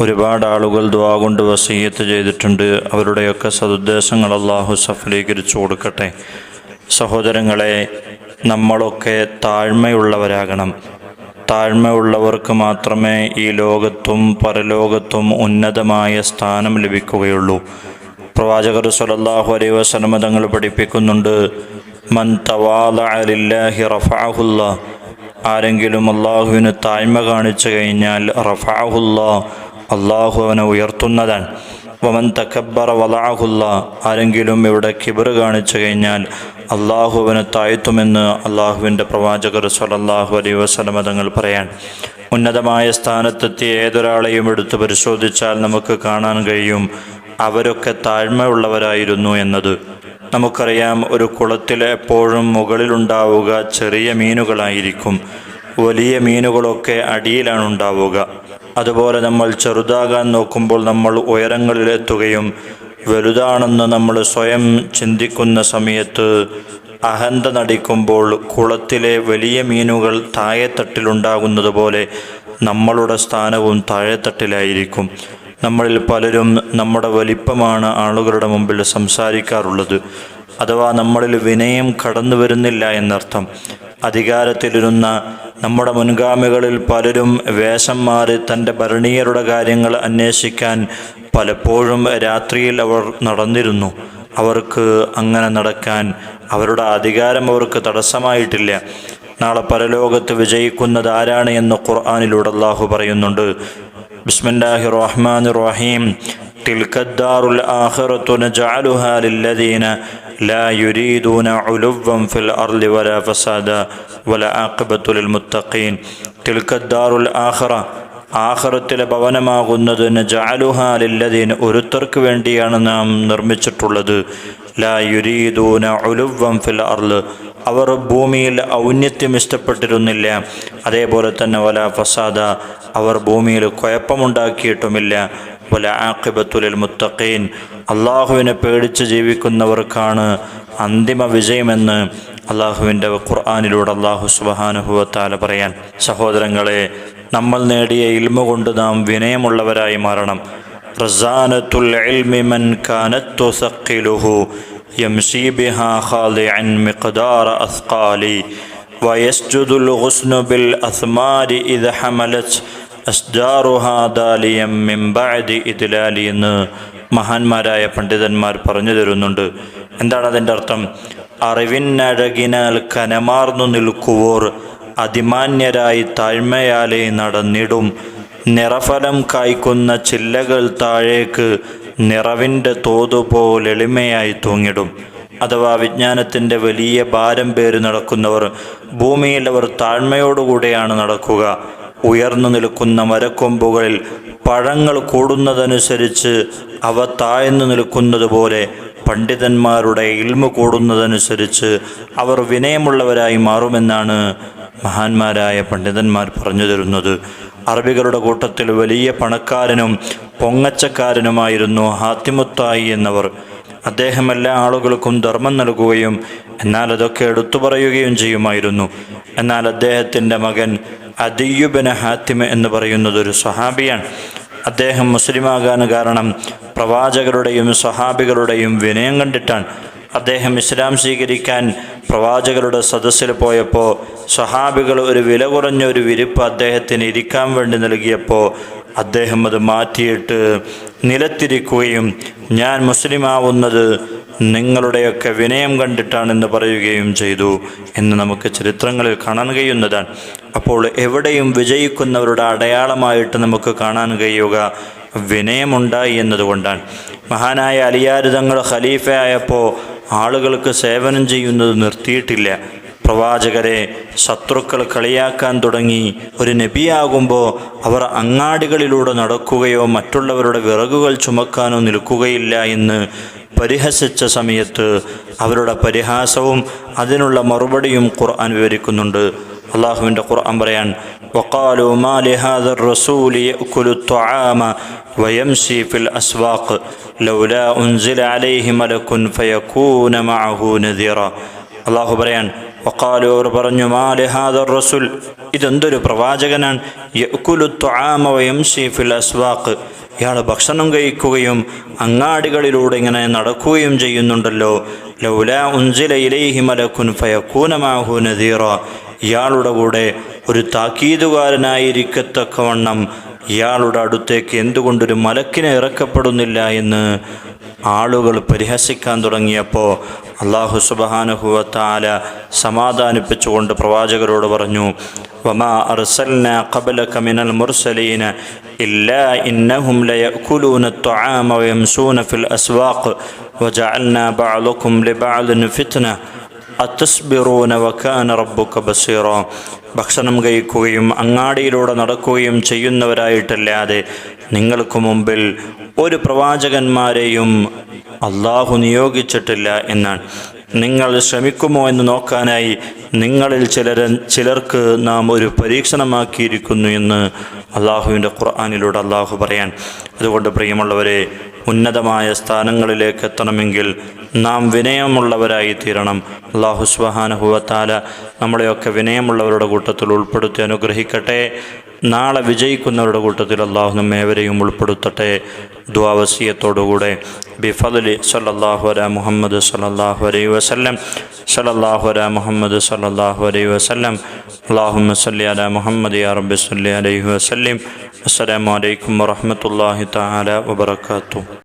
ഒരുപാട് ആളുകൾ ദ്വാ കൊണ്ട് വസീയത്ത് ചെയ്തിട്ടുണ്ട്. അവരുടെയൊക്കെ സതുദ്ദേശങ്ങൾ അള്ളാഹു സഫലീകരിച്ചു കൊടുക്കട്ടെ. സഹോദരങ്ങളെ നമ്മളൊക്കെ താഴ്മയുള്ളവരാകണം. താഴ്മയുള്ളവർക്ക് മാത്രമേ ഈ ലോകത്തും പരലോകത്തും ഉന്നതമായ സ്ഥാനം ലഭിക്കുകയുള്ളൂ. പ്രവാചകർ സല്ലല്ലാഹു അലൈഹി വസല്ലമ തങ്ങൾ പഠിപ്പിക്കുന്നുണ്ട് മൻ തവാലില്ലാഹി ആരെങ്കിലും അള്ളാഹുവിന് താഴ്മ കാണിച്ചു കഴിഞ്ഞാൽ റഫാഹുല്ല അള്ളാഹു അവനെ ഉയർത്തുന്നതാണ്. വമൻ തക്കബറ വലാഹുല്ല ആരെങ്കിലും ഇവിടെ കിബർ കാണിച്ചു കഴിഞ്ഞാൽ അള്ളാഹു അവനെ താഴ്ത്തുമെന്ന് അള്ളാഹുവിന്റെ പ്രവാചകർ സലല്ലാഹു അലൈ വസല്ലമ തങ്ങൾ പറയാൻ. ഉന്നതമായ സ്ഥാനത്തെത്തിയ ഏതൊരാളെയും എടുത്ത് പരിശോധിച്ചാൽ നമുക്ക് കാണാൻ കഴിയും അവരൊക്കെ താഴ്മയുള്ളവരായിരുന്നു എന്നത്. നമുക്കറിയാം ഒരു കുളത്തിൽ എപ്പോഴും മുകളിലുണ്ടാവുക ചെറിയ മീനുകളായിരിക്കും. വലിയ മീനുകളൊക്കെ അടിയിലാണ് ഉണ്ടാവുക അതുപോലെ നമ്മൾ ചെറുതാകാൻ നോക്കുമ്പോൾ നമ്മൾ ഉയരങ്ങളിലെത്തുകയും വലുതാണെന്ന് നമ്മൾ സ്വയം ചിന്തിക്കുന്ന സമയത്ത് അഹന്ത നടിക്കുമ്പോൾ കുളത്തിലെ വലിയ മീനുകൾ താഴെത്തട്ടിലുണ്ടാകുന്നത് പോലെ നമ്മളുടെ സ്ഥാനവും താഴെത്തട്ടിലായിരിക്കും. നമ്മളിൽ പലരും നമ്മുടെ വലിപ്പമാണ് ആളുകളുടെ മുമ്പിൽ സംസാരിക്കാറുള്ളത്. അഥവാ നമ്മളിൽ വിനയം കടന്നു വരുന്നില്ല എന്നർത്ഥം. അധികാരത്തിലിരുന്ന നമ്മുടെ മുൻഗാമികളിൽ പലരും വേഷം മാറി തന്റെ ഭരണീയരുടെ കാര്യങ്ങൾ അന്വേഷിക്കാൻ പലപ്പോഴും രാത്രിയിൽ അവർ നടന്നിരുന്നു. അവർക്ക് അങ്ങനെ നടക്കാൻ അവരുടെ അധികാരം അവർക്ക് തടസ്സമായിട്ടില്ല. നാളെ പരലോകത്ത് വിജയിക്കുന്നത് ആരാണ് എന്ന് ഖുർആാനിലൂടെ അള്ളാഹു പറയുന്നുണ്ട്. ബിസ്മില്ലാഹി റഹ്മാൻ റഹീം തിൽക്കദ്ദാറുൽ ആഖിറത്തുന ജഅലുഹാ لا يريدون علوا في الأرض ولا فسادا ولا عاقبة للمتقين تلك الدار الآخرة ആഖിറത്തിലെ ഭവനമാകുന്നത് നജഅലുഹാലില്ലദീൻ ഒരുത്തർക്ക് വേണ്ടിയാണ് നാം നിർമ്മിച്ചിട്ടുള്ളത് ലാ യുരീദൂന ഉലുവം ഫിൽ അർള് അവർ ഭൂമിയിൽ ഔന്നത്യം ഇഷ്ടപ്പെട്ടിരുന്നില്ല അതേപോലെ തന്നെ വല ഫസാദ അവർ ഭൂമിയിൽ കുഴപ്പമുണ്ടാക്കിയിട്ടുമില്ല മുത്തഖീൻ. അള്ളാഹുവിനെ പേടിച്ച് ജീവിക്കുന്നവർക്കാണ് അന്തിമ വിജയമെന്ന് അള്ളാഹുവിന്റെ ഖുർആാനിലൂടെ അള്ളാഹു സുബാനുഭവത്താല പറയാൻ. സഹോദരങ്ങളെ നമ്മൾ നേടിയ ഇൽമ കൊണ്ട് നാം വിനയമുള്ളവരായി മാറണം. റസാനത്തുൽ ഇൽമി മൻ കാനത്തു സഖിലുഹു യംശി ബിഹാ ഖാലിഅൻ അസ്ഖാലി വയസ്ജുദുൽ ഹുസ്നു ബിൽ അസ്മാരി ഹമലത് എന്ന് മഹാന്മാരായ പണ്ഡിതന്മാർ പറഞ്ഞു തരുന്നുണ്ട്. എന്താണ് അതിന്റെ അർത്ഥം? അറിവിനഴകിനാൽ കനമാർന്നു നിൽക്കുവോർ അതിമാന്യരായി താഴ്മയാലെ നടന്നിടും. നിറഫലം കായ്ക്കുന്ന ചില്ലകൾ താഴേക്ക് നിറവിന്റെ തോതുപോലെ എളിമയായി തൂങ്ങിടും. അഥവാ വിജ്ഞാനത്തിന്റെ വലിയ ഭാരം പേര് നടക്കുന്നവർ ഭൂമിയിൽ അവർ താഴ്മയോടുകൂടെയാണ് നടക്കുക. ഉയർന്നു നിൽക്കുന്ന മരക്കൊമ്പുകളിൽ പഴങ്ങൾ കൂടുന്നതനുസരിച്ച് അവ താഴ്ന്നു നിൽക്കുന്നത് പോലെ പണ്ഡിതന്മാരുടെ ഇൽമ കൂടുന്നതനുസരിച്ച് അവർ വിനയമുള്ളവരായി മാറുമെന്നാണ് മഹാന്മാരായ പണ്ഡിതന്മാർ പറഞ്ഞു തരുന്നത്. അറബികളുടെ കൂട്ടത്തിൽ വലിയ പണക്കാരനും പൊങ്ങച്ചക്കാരനുമായിരുന്നു ഹാത്തിമുത്തായി എന്നവർ. അദ്ദേഹം എല്ലാ ആളുകൾക്കും ധർമ്മം നൽകുകയും എന്നാൽ അതൊക്കെ എടുത്തു പറയുകയും ചെയ്യുമായിരുന്നു. എന്നാൽ അദ്ദേഹത്തിന്റെ മകൻ അദിയുബിന് ഹാത്തിമ എന്ന് പറയുന്നത് ഒരു സ്വഹാബിയാണ്. അദ്ദേഹം മുസ്ലിമാകാൻ കാരണം പ്രവാചകരുടെയും സ്വഹാബികളുടെയും വിനയം കണ്ടിട്ടാണ്. അദ്ദേഹം ഇസ്ലാം സ്വീകരിക്കാൻ പ്രവാചകരുടെ സദസ്സിൽ പോയപ്പോൾ സ്വഹാബികൾ ഒരു വില കുറഞ്ഞ ഒരു വിരിപ്പ് അദ്ദേഹത്തിന് ഇരിക്കാൻ വേണ്ടി നൽകിയപ്പോൾ അദ്ദേഹം അത് മാറ്റിയിട്ട് നിലത്തിരിക്കുകയും ഞാൻ മുസ്ലിമാവുന്നത് നിങ്ങളുടെയൊക്കെ വിനയം കണ്ടിട്ടാണെന്ന് പറയുകയും ചെയ്തു എന്ന് നമുക്ക് ചരിത്രങ്ങളിൽ കാണാൻ കഴിയുന്നതാണ്. അപ്പോൾ എവിടെയും വിജയിക്കുന്നവരുടെ അടയാളമായിട്ട് നമുക്ക് കാണാൻ കഴിയുക വിനയമുണ്ടായി എന്നതുകൊണ്ടാണ്. മഹാനായ അലിയാരുതങ്ങൾ ഖലീഫയായപ്പോൾ ആളുകൾക്ക് സേവനം ചെയ്യുന്നത് നിർത്തിയിട്ടില്ല. പ്രവാചകരെ ശത്രുക്കൾ കളിയാക്കാൻ തുടങ്ങി. ഒരു നബിയാകുമ്പോൾ അവർ അങ്ങാടികളിലൂടെ നടക്കുകയോ മറ്റുള്ളവരുടെ വിറകുകൾ ചുമക്കാനോ നിൽക്കുകയില്ല എന്ന് പരിഹസിച്ച സമയത്ത് അവരുടെ പരിഹാസവും അതിനുള്ള മറുപടിയും ഖുർആൻ വിവരിക്കുന്നുണ്ട്. അള്ളാഹുവിന്റെ ഖുർആൻ പറയാൻ ഫിൽ അലൈഹി ഫയകൂന മഅഹു അള്ളാഹു പറയാൻ വക്കാലു അവർ പറഞ്ഞു മാലിഹാദർ റസൂൽ ഇതെന്തൊരു പ്രവാചകനാണ്? യഅ്കുലു ത്വആമ വയംശി ഫിൽ അസ്വാഖ്. ഇയാൾ ഭക്ഷണം കഴിക്കുകയും അങ്ങാടികളിലൂടെ ഇങ്ങനെ നടക്കുകയും ചെയ്യുന്നുണ്ടല്ലോ. ലൗല ഉഞ്ചില ഇലൈഹി മലക്കുൻ ഫയക്കൂനമാഹു നദീറ. ഇയാളുടെ കൂടെ ഒരു താക്കീതുകാരനായിരിക്കത്തക്കവണ്ണം ഇയാളുടെ അടുത്തേക്ക് എന്തുകൊണ്ടൊരു മലക്കിനെ ഇറക്കപ്പെടുന്നില്ല എന്ന് ആളുകൾ പരിഹസിക്കാൻ തുടങ്ങിയപ്പോൾ അള്ളാഹു സുബാനുഹുവത്താല സമാധാനിപ്പിച്ചുകൊണ്ട് പ്രവാചകരോട് പറഞ്ഞു വമാ മുർസലീന ഇല്ലാ ഇന്നഹും ഫിൽ ബഅലക്കും ഫിത്ന റബ്ബുക ബസീറ. ഭക്ഷണം കഴിക്കുകയും അങ്ങാടിയിലൂടെ നടക്കുകയും ചെയ്യുന്നവരായിട്ടല്ലാതെ നിങ്ങൾക്ക് മുമ്പിൽ ഒരു പ്രവാചകന്മാരെയും അള്ളാഹു നിയോഗിച്ചിട്ടില്ല എന്നാണ്. നിങ്ങൾ ശ്രമിക്കുമോ എന്ന് നോക്കാനായി നിങ്ങളിൽ ചിലർ ചിലർക്ക് നാം ഒരു പരീക്ഷണമാക്കിയിരിക്കുന്നു എന്ന് അള്ളാഹുവിന്റെ ഖുർആാനിലൂടെ അള്ളാഹു പറയാൻ. അതുകൊണ്ട് പ്രിയമുള്ളവരെ ഉന്നതമായ സ്ഥാനങ്ങളിലേക്ക് എത്തണമെങ്കിൽ നാം വിനയമുള്ളവരായി തീരണം. അള്ളാഹു സുബഹാനഹുവത്താല നമ്മളെയൊക്കെ വിനയമുള്ളവരുടെ കൂട്ടത്തിൽ ഉൾപ്പെടുത്തി അനുഗ്രഹിക്കട്ടെ. നാളെ വിജയിക്കുന്നവരുടെ കൂട്ടത്തിൽ അള്ളാഹു നമ്മേവരെയും ഉൾപ്പെടുത്തട്ടെ. ദ്വാവസീയത്തോടുകൂടെ ബിഫദലി സല്ലാഹു അല മുഹമ്മദ് സല്ലാഹു അലൈ വസല്ലം സല്ലാഹു അല മുഹമ്മദ് സല്ലാഹു അലൈ വസല്ലം. അള്ളാഹുമ്മ സല്ലി അല മുഹമ്മദ് യാ റബ്ബി സല്ലി അലൈഹി വസല്ലം. അസ്സലാമു അലൈക്കും വറഹ്മത്തുള്ളാഹി തആല വബറകാതുഹു.